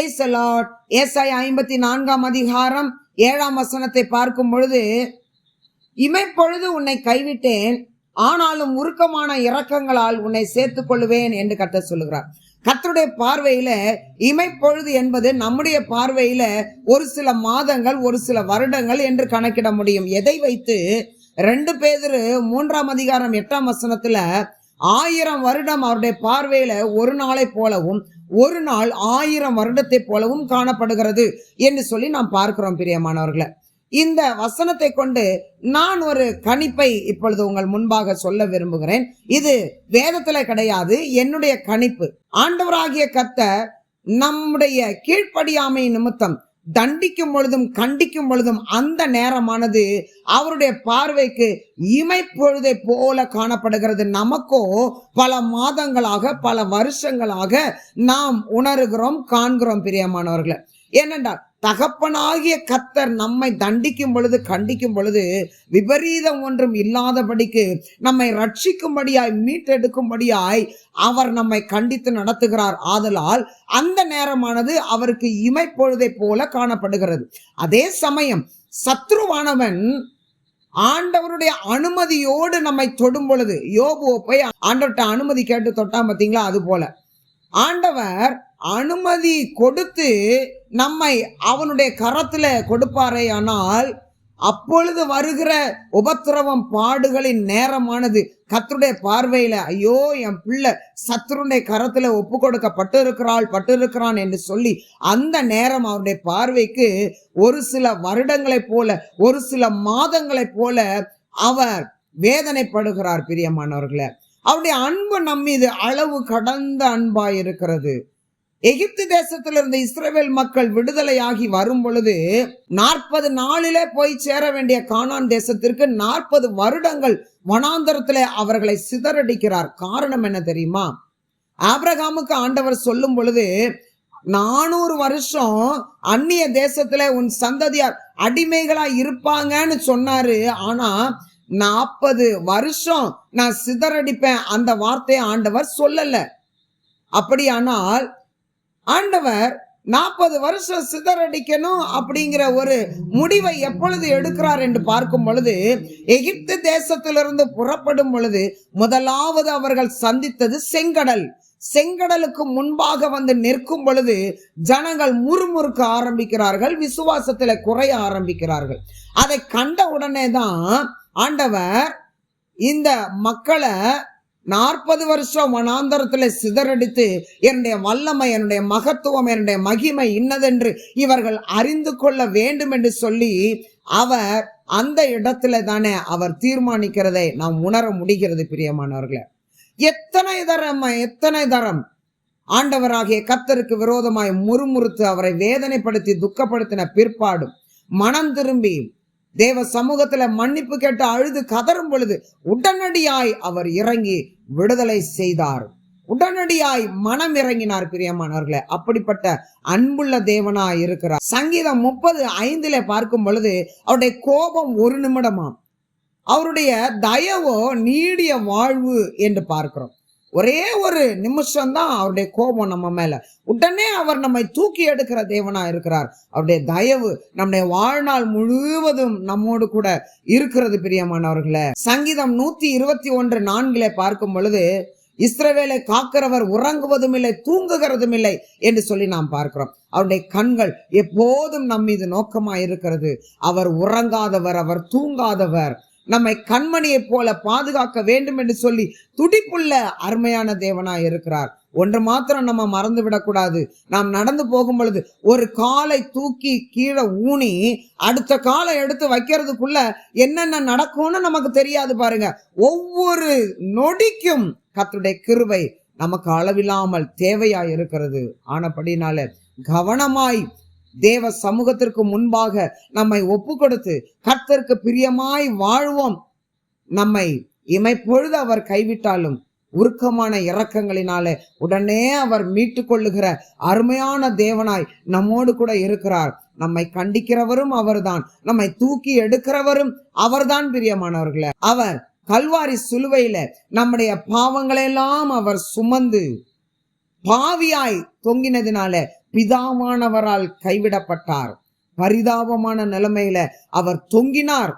Price allot ஏசாய் ஐம்பத்தி நான்காம் அதிகாரம் ஏழாம் வசனத்தை பார்க்கும் பொழுது இமைப்பொழுது உன்னை கைவிட்டேன் ஆனாலும் உருக்கமான இரக்கங்களால் உன்னை சேர்த்துக் கொள்வேன் என்று கத்த சொல்லுகிறார். கத்தருடைய பார்வையில இமைப்பொழுது என்பது நம்முடைய பார்வையில ஒரு சில மாதங்கள் ஒரு சில வருடங்கள் என்று கணக்கிட முடியும். எதை வைத்து? ரெண்டு பேதரு மூன்றாம் அதிகாரம் எட்டாம் வசனத்துல ஆயிரம் வருடம் அவருடைய பார்வையில ஒரு நாளை போலவும் ஒரு நாள் ஆயிரம் வருடத்தை போலவும் காணப்படுகிறது என்று சொல்லி நாம் பார்க்கிறோம் பிரியமானவர்களை. இந்த வசனத்தை கொண்டு நான் ஒரு கணிப்பை இப்பொழுது உங்கள் முன்பாக சொல்ல விரும்புகிறேன். இது வேதத்துல கிடையாது என்னுடைய கணிப்பு. ஆண்டவராகிய கத்த நம்முடைய கீழ்ப்படியாமை நிமித்தம் தண்டிக்கும் பொழுதும் கண்டிக்கும் பொழுதும் அந்த நேரமானது அவருடைய பார்வைக்கு இமைப்பொழுதை போல காணப்படுகிறது. நமக்கோ பல மாதங்களாக பல வருஷங்களாக நாம் உணர்கிறோம் காண்கிறோம் பிரியமானவர்களை. ஏனென்றால் தகப்பனாகிய கத்தர் நம்மை தண்டிக்கும் பொழுது கண்டிக்கும் பொழுது விபரீதம் ஒன்றும் இல்லாதபடிக்கு நம்மை ரட்சிக்கும்படியாய் மீட்டெடுக்கும்படியாய் அவர் நம்மை கண்டித்து நடத்துகிறார். ஆதலால் அந்த நேரமானது அவருக்கு இமைப்பொழுதை போல காணப்படுகிறது. அதே சமயம் சத்ருவானவன் ஆண்டவருடைய அனுமதியோடு நம்மை தொடும் பொழுது யோபுவை போய் ஆண்டவர்கிட்ட அனுமதி கேட்டு தொட்டான் பார்த்தீங்களா அது போல. ஆண்டவர் அனுமதி கொடுத்து நம்மை அவனுடைய கரத்துல கொடுப்பாரே ஆனால் அப்பொழுது வருகிற உபத்திரவம் பாடுகளின் நேரமானது. கத்தருடைய பார்வையில ஐயோ என் பிள்ளை சத்துருடைய கரத்துல ஒப்பு கொடுக்கப்பட்டு இருக்கிறாள் பட்டு இருக்கிறான் என்று சொல்லி அந்த நேரம் அவருடைய பார்வைக்கு ஒரு சில வருடங்களைப் போல ஒரு சில மாதங்களைப் போல அவர் வேதனைப்படுகிறார் பிரியமானவர்களை. அவருடைய அன்பு நம்மீது அளவு கடந்த அன்பாய் இருக்கிறது எகிப்து தேசத்தில் இருந்த இஸ்ரேல் மக்கள் விடுதலையாகி வரும் பொழுது நாற்பது நாளிலே போய் சேர வேண்டிய கானான் தேசத்திற்கு நாற்பது வருடங்கள் வனாந்தரத்தில் அவர்களை சிதறடிக்கிறார். காரணம் என்ன தெரியுமா? ஆப்ரகாமுக்கு ஆண்டவர் சொல்லும் பொழுது நானூறு வருஷம் அந்நிய தேசத்துல உன் சந்ததியார் அடிமைகளா இருப்பாங்கன்னு சொன்னாரு. ஆனா நாற்பது வருஷம் நான் சிதறடிப்பேன். அந்த வார்த்தையை ஆண்டவர் சொல்லல. அப்படியானால் ஆண்டவர் நாற்பது வருஷம் சிதறடிக்கணும் அப்படிங்கிற ஒரு முடிவை எப்பொழுது எடுக்கிறார் என்று பார்க்கும் பொழுது எகிப்து தேசத்திலிருந்து புறப்படும் பொழுது முதலாவது அவர்கள் சந்தித்தது செங்கடல். செங்கடலுக்கு முன்பாக வந்து நிற்கும் பொழுது ஜனங்கள் முறுமுறுக்க ஆரம்பிக்கிறார்கள் விசுவாசத்துல குறைய ஆரம்பிக்கிறார்கள். அதை கண்ட உடனே தான் ஆண்டவர் இந்த மக்களை நாற்பது வருஷம் வனாந்தரத்துல சிதறடித்து என்னுடைய வல்லமை என்னுடைய மகத்துவம் என்னுடைய மகிமை இன்னதென்று இவர்கள் அறிந்து கொள்ள வேண்டும் என்று சொல்லி அவர் அந்த இடத்துல தானே அவர் தீர்மானிக்கிறதை நாம் உணர முடிகிறது பிரியமானவர்களை. எத்தனை தரம் எத்தனை தரம்? ஆண்டவராகிய கர்த்தருக்கு விரோதமாய் முறுமுறுத்து அவரை வேதனைப்படுத்தி துக்கப்படுத்தின பிற்பாடும் மனம் திரும்பி தேவ சமூகத்துல மன்னிப்பு கேட்டு அழுது கதறும் பொழுது உடனடியாய் அவர் இறங்கி விடுதலை செய்தார். உடனடியாய் மனம் இறங்கினார் பிரியமானவர்களே. அப்படிப்பட்ட அன்புள்ள தேவனா இருக்கிறார். சங்கீதம் முப்பது ஐந்துல பார்க்கும் பொழுது அவருடைய கோபம் ஒரு நிமிடமாம். அவருடைய தயவோ நீடிய வாழ்வு என்று பார்க்கிறோம். ஒரே ஒரு நிமிஷம்தான் அவருடைய கோபம் நம்ம மேல. உடனே அவர் நம்மை தூக்கி எடுக்கிற தேவனா இருக்கிறார். அவருடைய தயவு நம்முடைய வாழ்நாள் முழுவதும் நம்மோடு கூட இருக்கிறது பிரியமானவர்களே. சங்கீதம் நூத்தி இருபத்தி ஒன்று நான்கிலே பார்க்கும் பொழுது இஸ்ரவேலை காக்கிறவர் உறங்குவதும் இல்லை தூங்குகிறதும் இல்லை என்று சொல்லி நாம் பார்க்கிறோம். அவருடைய கண்கள் எப்போதும் நம் மீது நோக்கமா இருக்கிறது. அவர் உறங்காதவர் அவர் தூங்காதவர். நம்மை கண்மணியைப் போல பாதுகாக்க வேண்டும் என்று சொல்லி துடிப்புள்ள அருமையான தேவனாய் இருக்கிறார். ஒன்று மாத்திரம் நம்ம மறந்து விடக்கூடாது. நாம் நடந்து போகும் பொழுது ஒரு காலை தூக்கி கீழே ஊனி அடுத்த காலை எடுத்து வைக்கிறதுக்குள்ள என்னென்ன நடக்கும்னு நமக்கு தெரியாது பாருங்க. ஒவ்வொரு நொடிக்கும் கத்துடைய கிருவை நமக்கு அளவில்லாமல் தேவையாய் இருக்கிறது. ஆனப்படினால கவனமாய் தேவ சமூகத்திற்கு முன்பாக நம்மை ஒப்பு கொடுத்து கர்த்தருக்கு பிரியமாய் வாழ்வோம். நம்மை இமைப்பொழுது அவர் கைவிட்டாலும் உருக்கமான இறக்கங்களினாலே உடனே அவர் மீட்டு கொள்ளுகிற அருமையான தேவனாய் நம்மோடு கூட இருக்கிறார். நம்மை கண்டிக்கிறவரும் அவர்தான். நம்மை தூக்கி எடுக்கிறவரும் அவர்தான் பிரியமானவர்களே. அவர் கல்வாரி சிலுவையில நம்முடைய பாவங்களெல்லாம் அவர் சுமந்து பாவியாய் தொங்கினதினால பிதாவானவரால் கைவிடப்பட்டார். பரிதாபமான நிலைமையில அவர் தொங்கினார்.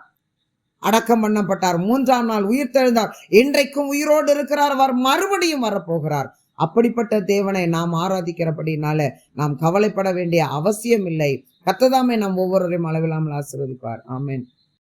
அடக்கம் பண்ணப்பட்டார். மூன்றாம் நாள் உயிர் தெழுந்தார். இன்றைக்கும் உயிரோடு இருக்கிறார். அவர் மறுபடியும் வரப்போகிறார். அப்படிப்பட்ட தேவனை நாம் ஆராதிக்கிறபடினால நாம் கவலைப்பட வேண்டிய அவசியம் இல்லை. கத்ததாமே நாம் ஒவ்வொருவரையும் அளவில்லாமல் ஆசிர்வதிப்பார். ஆமேன்.